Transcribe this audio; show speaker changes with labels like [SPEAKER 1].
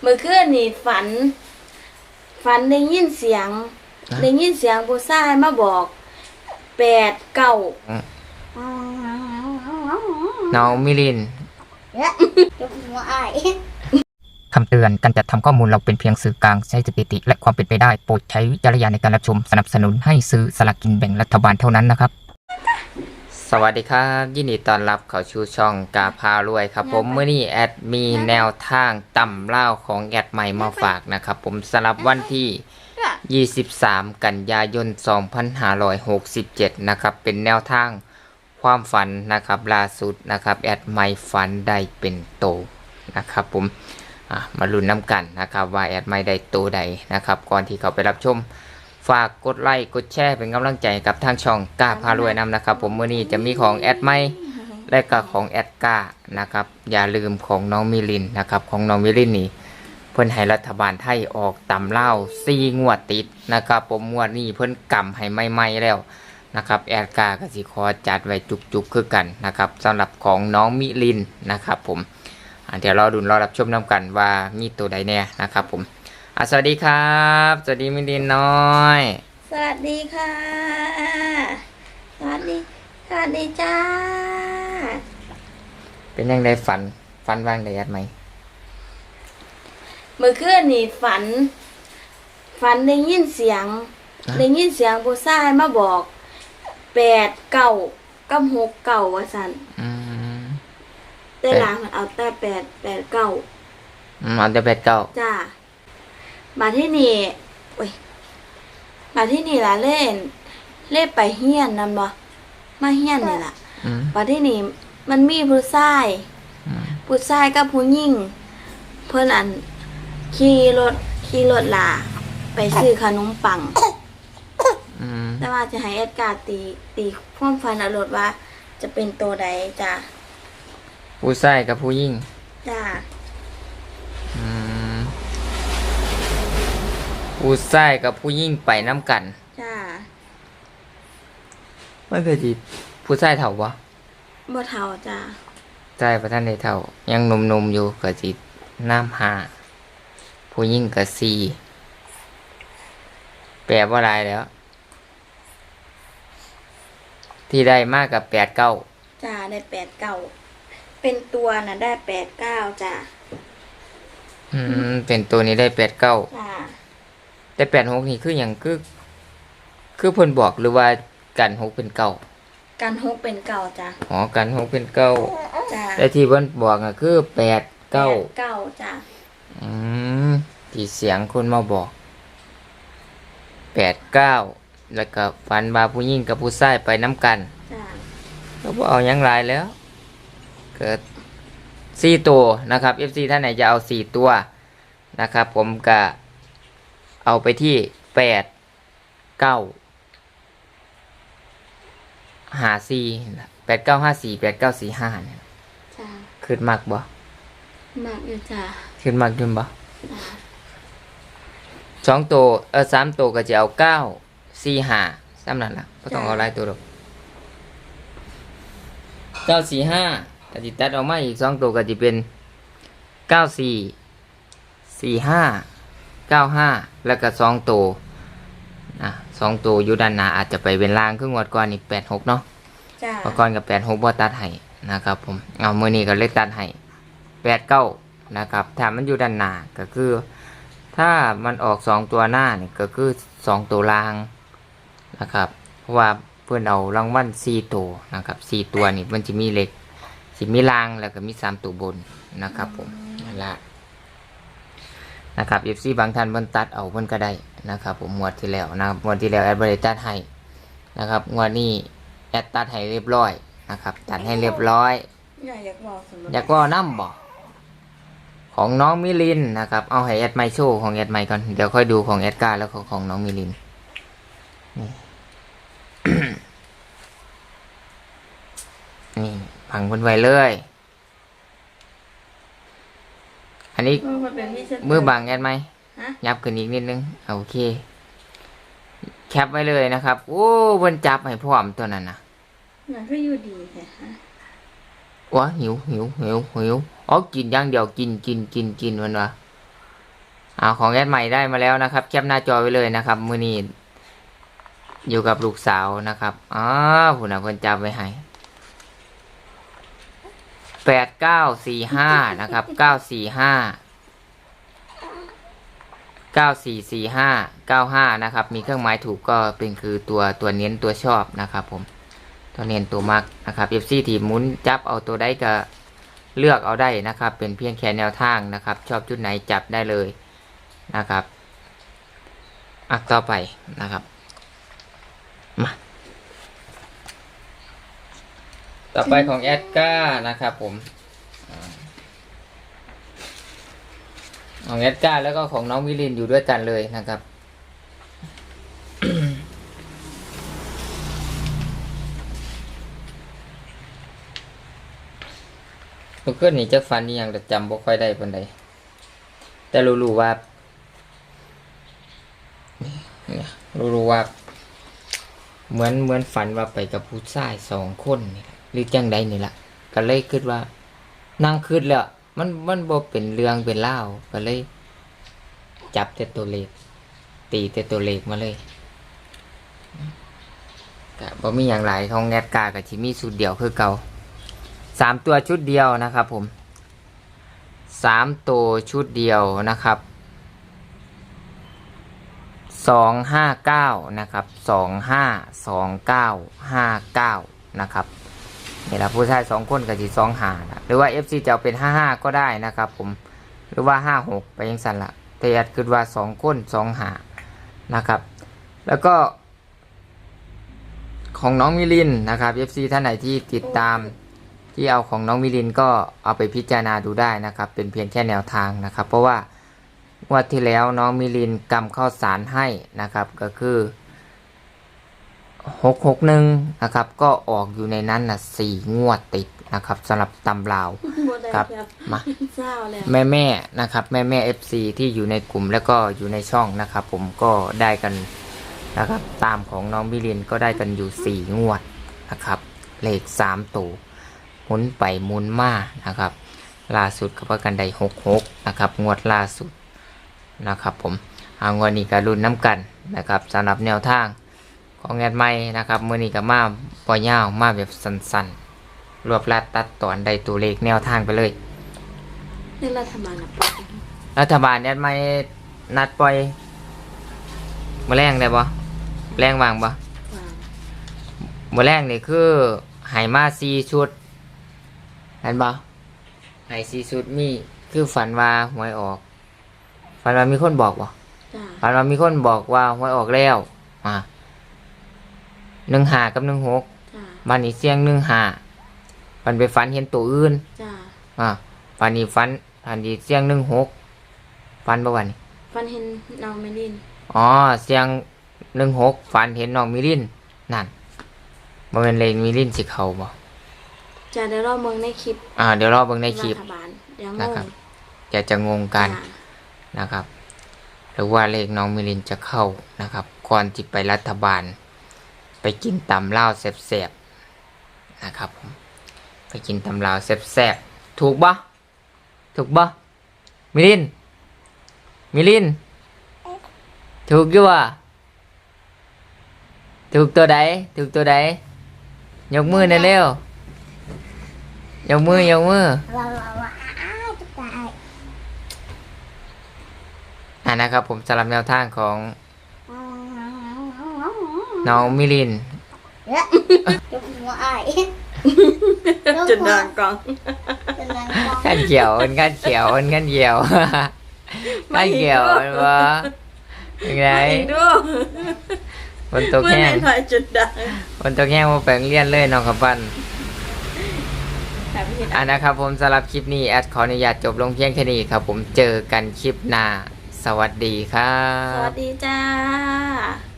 [SPEAKER 1] เมื่อคืนนี่ฝัน ฝันได้ยินเสียงได้ยินเสียงผู้ชายมาบอกแปดเก้า
[SPEAKER 2] น้องมิลิน
[SPEAKER 3] ยกหัวอ้าย
[SPEAKER 4] คำเตือนการจัดทำข้อมูลเราเป็นเพียงสื่อกลางใช้สถิติ และความเป็นไปได้ โปรดใช้วิจารณญาณในการรับชมสนับสนุนให้ซื้อสลากกินแบ่งรัฐบาลเท่านั้นนะครับ
[SPEAKER 2] สวัสดีครับ ยินดีต้อนรับเข้าชูช่องกาพารวยครับ ผมเมื่อนี้แอดมีแนวทางต่ำเล่าของแอดใหม่มาฝากนะครับ ผมสำหรับวันที่ 23 กันยายน 2567 นะครับ เป็นแนวทางความฝันนะครับล่าสุดนะครับ แอดใหม่ฝันได้เป็นโตนะครับ ผมอะมาลุ้นน้ำกันนะครับ ว่าแอดใหม่ได้โตใดนะครับ ก่อนที่เขาไปรับชม ฝากกดไลค์กดแชร์เป็นกำลังใจให้กับทางช่องกล้าพารวยนำนะครับ ผมมื่อนี้จะมีของแอดไมและก็ของแอดก้านะครับ อย่าลืมของน้องมิลินนะครับ ของน้องมิลินนี่เพิ่นให้รัฐบาลไทยออกตำเล่าซีงวดติดนะครับ ผมงวดนี้เพิ่นกำให้ไม่ไม่ๆแล้วนะครับแอดก้าก็สิขอจัดไว้จุกๆคือกันนะครับสำหรับของน้องมิลินนะครับ ผมอะเดี๋ยวรอดุนรอรับชมน้ำกันว่ามีตัวใดแน่นะครับ ผม อะสวัสดีครับ สวัสดีมิลินน้อย
[SPEAKER 1] สวัสดีค่ะ สวัสดี สวัสดีจ้า
[SPEAKER 2] เป็นยังไงฝัน ฝันว่างได้ยัดไหม
[SPEAKER 1] เมื่อคืนนี่ฝัน ฝันได้ยินเสียงได้ยินเสียงผู้ชายมาบอกแปดเก้ากับหกเก้าว่าสัน
[SPEAKER 2] อืม
[SPEAKER 1] แต่หลังมันเอาแต่แปดแปดเก้า
[SPEAKER 2] อืมเอาแต่แปดเก้า
[SPEAKER 1] จ้า มาที่นี่โอ้ยมาที่นี่ล่ะเล่น เล่นไปเฮียนนำบ่มาเฮียนนี่ล่ะ
[SPEAKER 2] อืม
[SPEAKER 1] มาที่นี่มันมีผู้ชาย
[SPEAKER 2] อืม
[SPEAKER 1] ผู้ชายกับผู้หญิงเพิ่นอันขี่รถขี่รถลาไปซื้อขนมปัง
[SPEAKER 2] อืม
[SPEAKER 1] แต่ว่าจะให้แอดการ์ตีตีความฝันเอารถว่า จะเป็นตัวใดจ้า
[SPEAKER 2] ผู้ชายกับผู้หญิง
[SPEAKER 1] จ้า
[SPEAKER 2] อืม ผู้ชายกับผู้หญิงไปน้ำกัน
[SPEAKER 1] จ้า
[SPEAKER 2] ไม่เคยจีผู้ชายเถ่าบ่
[SPEAKER 1] บ่เท่าจ้า
[SPEAKER 2] ชายประท่านในเถ่า ยังหนุ่มๆอยู่ก็จีน้ำหาผู้หญิงกับสี่แปลว่าอะไรแล้ว ที่ได้มากกับแปดเก้า
[SPEAKER 1] จ้าได้แปดเก้าเป็นตัวน่ะได้แปดเก้าจ้า
[SPEAKER 2] อืมเป็นตัวนี้ได้แปดเก้า
[SPEAKER 1] จ้า
[SPEAKER 2] แต่แปดหกนี่คืออย่างคือ คือเพิ่นบอกหรือว่ากันหกเป็นเก้า
[SPEAKER 1] กันฮกเป็นเก่าจ้า
[SPEAKER 2] อ๋อกันหกเป็นเก้า
[SPEAKER 1] จ้า
[SPEAKER 2] แต่ที่เพิ่นบอกก็คือแปดเก้า
[SPEAKER 1] แปดเก้าจ้า
[SPEAKER 2] อืมที่เสียงคนมาบอกแปดเก้าแล้วก็ฟันบาผู้หญิงกับผู้ชายไปน้ำกัน
[SPEAKER 1] จ้า
[SPEAKER 2] ก็บ่เอาหยังหลายแล้ว เกิดสี่ตัวนะครับ FC ท่านไหนจะเอาสี่ตัวนะครับ ผมก็ เอาไปที่แปดเก้าหาสี่แปดเก้าห้าสี่แปดเก้าสี่ห้าเนี่ย
[SPEAKER 1] จ้า
[SPEAKER 2] ขึ้นมากบ่
[SPEAKER 1] มากอยู่จ้า
[SPEAKER 2] ขึ้นมากขึ้นบ่สองตัวเออสามตัวก็จะเอาเก้าสี่ห้าสามนั่นละก็ต้องเอาหลายตัวหรอกเก้าสี่ห้าก็จะตัดออกมาอีกสองตัวก็จะเป็นเก้าสี่สี่ห้า เก้าห้าแล้วก็สองตัวนะสองตัวอยู่ด้านหน้าอาจจะไปเป็นล่างครึ่งวัดก่อนนี่แปดหกเนาะ
[SPEAKER 1] จ้า
[SPEAKER 2] เมื่อก่อนกับแปดหกบ่ตัดให้นะครับ ผมเอามือนี้ก็เลยตัดให้แปดเก้านะครับถ้ามันอยู่ด้านหน้าก็คือ ถ้ามันออกสองตัวหน้านี่ก็คือสองตัวล่างนะครับเพราะว่าเพื่อนเอารางวัลสี่ตัวนะครับสี่ตัวนี่มันจะมีเหล็กจะมีล่างแล้วก็มีสามตัวบนนะครับ ผมนั่นละ นะครับเอฟซีบางท่านเพิ่นตัดเอาเพิ่นก็ได้นะครับ ผมงวดที่แล้วนะครับงวดที่แล้วแอดบริตัดให้นะครับงวดนี้แอดตัดให้เรียบร้อยนะครับ ตัดให้เรียบร้อย
[SPEAKER 1] อยากอยากบอกสมมติ
[SPEAKER 2] อยากว่าน้ำบอกของน้องมิลินนะครับ เอาให้แอดไมโชว์ของแอดไมก่อน เดี๋ยวค่อยดูของแอดการ์แล้วก็ของน้องมิลินนี่นี่พังคนไว้เลย อันนี้
[SPEAKER 1] มือมันเป็นที่เช็ด
[SPEAKER 2] มือบังแอดไหม
[SPEAKER 1] ฮะ
[SPEAKER 2] ยับขึ้นอีกนิดนึงโอเค แคปไว้เลยนะครับ โอ้บนจับให้พร้อมตัวนั้นนะ
[SPEAKER 1] อยากให้อยู่ดีแท้ฮะ
[SPEAKER 2] ว้าหิวหิวหิวหิวอ๋อกินอย่างเดียวกินกินกินกินมันวะเอาของแอดใหม่ได้มาแล้วนะครับ แคปหน้าจอไว้เลยนะครับ มือนี้อยู่กับลูกสาวนะครับอ้าวผู้น่ะเพิ่นจับไว้ให้ แปดเก้าสี่ห้านะครับเก้าสี่ห้าเก้าสี่สี่ห้าเก้าห้านะครับ มีเครื่องหมายถูกก็เป็นคือตัวตัวเน้นตัวชอบนะครับ ผมตัวเน้นตัวมักนะครับเอฟซีทีมหมุนจับเอาตัวได้ก็เลือกเอาได้นะครับ เป็นเพียงแค่แนวทางนะครับ ชอบชุดไหนจับได้เลยนะครับอะต่อไปนะครับมา ต่อไปของแอดก้านะครับผมของแอดก้าแล้วก็ของน้องวิลินอยู่ด้วยกันเลยนะครับเมื่อคืนนี้จักฟันนี่ยังจำบ่ค่อยได้ปานใดแต่รู้ๆว่ารู้ๆว่า เหมือนเหมือนฝันว่าไปกับผู้ชายสองคนนี่ หรือจังใดนี่ละก็เลยคิดว่า นั่งคิดแล้ว มันมันบ่เป็นเรื่องเป็นเล่าก็เลย จับแต่ตัวเลขตีแต่ตัวเลขมาเลยก็บ่มีอย่างไรของแงดกากับที่มีสูตรเดียวคือเก่าสามตัวชุดเดียวนะครับ ผมสามตัวชุดเดียวนะครับสองห้าเก้านะครับสองห้าสองเก้าห้าเก้านะครับ นี่แหละผู้ชายสองคนกับจีสองหานะหรือว่า FC จะเอาเป็นห้าห้าก็ได้นะครับผมหรือว่าห้าหกไปยังสันละแต่ยัดคือว่าสองคนสองหานะครับ แล้วก็ ของน้องมิลินนะครับ FC ท่านไหนที่ติดตามที่เอาของน้องมิลินก็เอาไปพิจารณาดูได้นะครับ เป็นเพียงแค่แนวทางนะครับ เพราะว่างวดที่แล้วน้องมิลินกำข้าวสารให้นะครับ ก็คือ หกหกหนึ่งนะครับก็ออกอยู่ในนั้นนะสี่งวดติดนะครับสำหรับตำลาว
[SPEAKER 1] บ่ได้
[SPEAKER 2] ครับ
[SPEAKER 1] ครับ
[SPEAKER 2] มา
[SPEAKER 1] เศร้าแล้ว
[SPEAKER 2] แม่แม่ๆนะครับแม่แม่เอฟซีที่อยู่ในกลุ่มแล้วก็อยู่ในช่องนะครับ ผมก็ได้กันนะครับตามของน้องมิลินก็ได้กันอยู่สี่งวดนะครับเลขสามตัวหมุนไปหมุนมานะครับล่าสุดก็ประกันได้หกหกนะครับงวดล่าสุดนะครับผมเอางวดนี้ก็รุ่นน้ำกันนะครับสำหรับแนวทาง ของแอดไม่นะครับมื่อนี้ก็มาปอยาวมาแบบสั้นๆ รวบรัดตัดตอนได้ตัวเลขแนวทางไปเลย
[SPEAKER 1] ในรัฐบาลนะปะ
[SPEAKER 2] รัฐบาลแอดไม่นัดปล่อยมาแรงได้ปะแรงวางปะ
[SPEAKER 1] ว่า
[SPEAKER 2] มาแรงนี่คือใหายมาซีชุดเห็นปะใหายซีชุดมีคือฝันว่าหวยออก ฝันว่ามีคนบอกบ่
[SPEAKER 1] จ้า
[SPEAKER 2] ฝันว่ามีคนบอกว่าหวยออกแล้วอ่า หนึ่งหากับหนึ่งหก
[SPEAKER 1] จ้า
[SPEAKER 2] บันนี้เสียงหนึ่งหามันไปฝันเห็นตัวอื่น
[SPEAKER 1] จ้า
[SPEAKER 2] อ่าฝันนี้ฝันฝันนี้เสียงหนึ่งหกฝันบ่วันนี้
[SPEAKER 1] ฟันเห็นน้องเมลิน
[SPEAKER 2] อ๋อเสียงหนึ่งหกฝันเห็นน้องมิลินนั่นบ่เป็นเลงมิลินสิเขาบ่
[SPEAKER 1] จ้าเดี๋ยวรอเมืองในคลิป
[SPEAKER 2] อ่าเดี๋ยวรอเบิ่งในคลิป
[SPEAKER 1] รัฐบาลเดี๋ยวง
[SPEAKER 2] นะครับ
[SPEAKER 1] ง
[SPEAKER 2] จะจะงงกัน
[SPEAKER 1] จ้า
[SPEAKER 2] นะครับหรือว่าเลขน้องมิลินจะเข้านะครับก่อนที่ไปรัฐบาล ไปกินตำลาวแซ่บๆนะครับผมไปกินตำลาวแซ่บๆถูกบ่ถูกบ่มิลินมิลิน ถูกอยู่ว่ะถูกตัวใดถูกตัวใดยกมือหน่อยเร็วยกมือยกมือ
[SPEAKER 3] อ้าวจะตาย
[SPEAKER 2] อ่านะครับผมสำหรับแนวทางของ น้องมิลิน
[SPEAKER 3] เอ๊ะยกหัวอ้ายยก
[SPEAKER 1] จุด
[SPEAKER 3] หัว
[SPEAKER 1] ดังกอง
[SPEAKER 3] จะนั่งกอง
[SPEAKER 2] ขั้นเขียวมันขั้นเขียวมันขั้นเขียวขั้นเขียวมันวะยังไง
[SPEAKER 1] มาอีกดู
[SPEAKER 2] บนตก
[SPEAKER 1] เมื่อ
[SPEAKER 2] แห้
[SPEAKER 1] ไห
[SPEAKER 2] ง
[SPEAKER 1] ร่จุดดัง
[SPEAKER 2] บนตกแห้งมาแปลงเลี่ยนเลยน้องขับปั้น
[SPEAKER 1] แต่ไม่เห็น
[SPEAKER 2] อ่านะครับผมสำหรับคลิปนี้แอดขออนุญาตจบลงเพียงแค่นี้ครับ ผมเจอกันคลิปหน้า สวัสดีครั
[SPEAKER 1] ส
[SPEAKER 2] บ
[SPEAKER 1] วัสดีจ้า